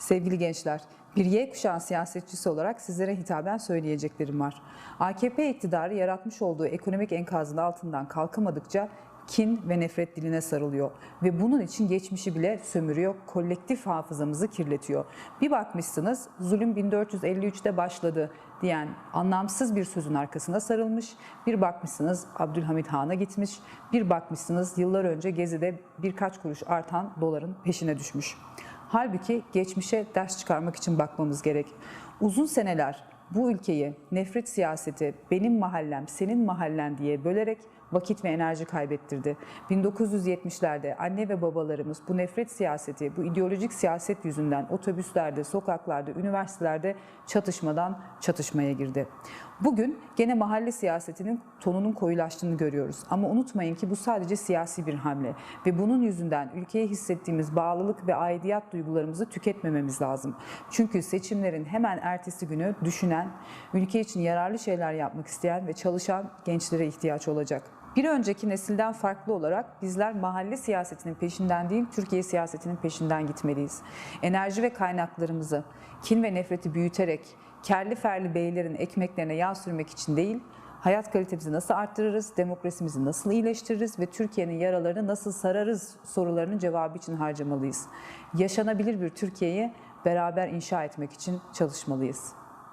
Sevgili gençler, bir Y kuşağı siyasetçisi olarak sizlere hitaben söyleyeceklerim var. AKP iktidarı yaratmış olduğu ekonomik enkazın altından kalkamadıkça kin ve nefret diline sarılıyor ve bunun için geçmişi bile sömürüyor, kolektif hafızamızı kirletiyor. Bir bakmışsınız zulüm 1453'te başladı diyen anlamsız bir sözün arkasına sarılmış, bir bakmışsınız Abdülhamit Han'a gitmiş, bir bakmışsınız yıllar önce Gezi'de birkaç kuruş artan doların peşine düşmüş. Halbuki geçmişe ders çıkarmak için bakmamız gerek. Uzun seneler bu ülkeyi nefret siyaseti benim mahallem, senin mahallen diye bölerek vakit ve enerji kaybettirdi. 1970'lerde anne ve babalarımız bu nefret siyaseti, bu ideolojik siyaset yüzünden otobüslerde, sokaklarda, üniversitelerde çatışmadan çatışmaya girdi. Bugün gene mahalle siyasetinin tonunun koyulaştığını görüyoruz. Ama unutmayın ki bu sadece siyasi bir hamle ve bunun yüzünden ülkeye hissettiğimiz bağlılık ve aidiyet duygularımızı tüketmememiz lazım. Çünkü seçimlerin hemen ertesi günü düşünen, ülke için yararlı şeyler yapmak isteyen ve çalışan gençlere ihtiyaç olacak. Bir önceki nesilden farklı olarak bizler mahalle siyasetinin peşinden değil, Türkiye siyasetinin peşinden gitmeliyiz. Enerji ve kaynaklarımızı kin ve nefreti büyüterek kerli ferli beylerin ekmeklerine yağ sürmek için değil, hayat kalitemizi nasıl arttırırız, demokrasimizi nasıl iyileştiririz ve Türkiye'nin yaralarını nasıl sararız sorularının cevabı için harcamalıyız. Yaşanabilir bir Türkiye'yi beraber inşa etmek için çalışmalıyız.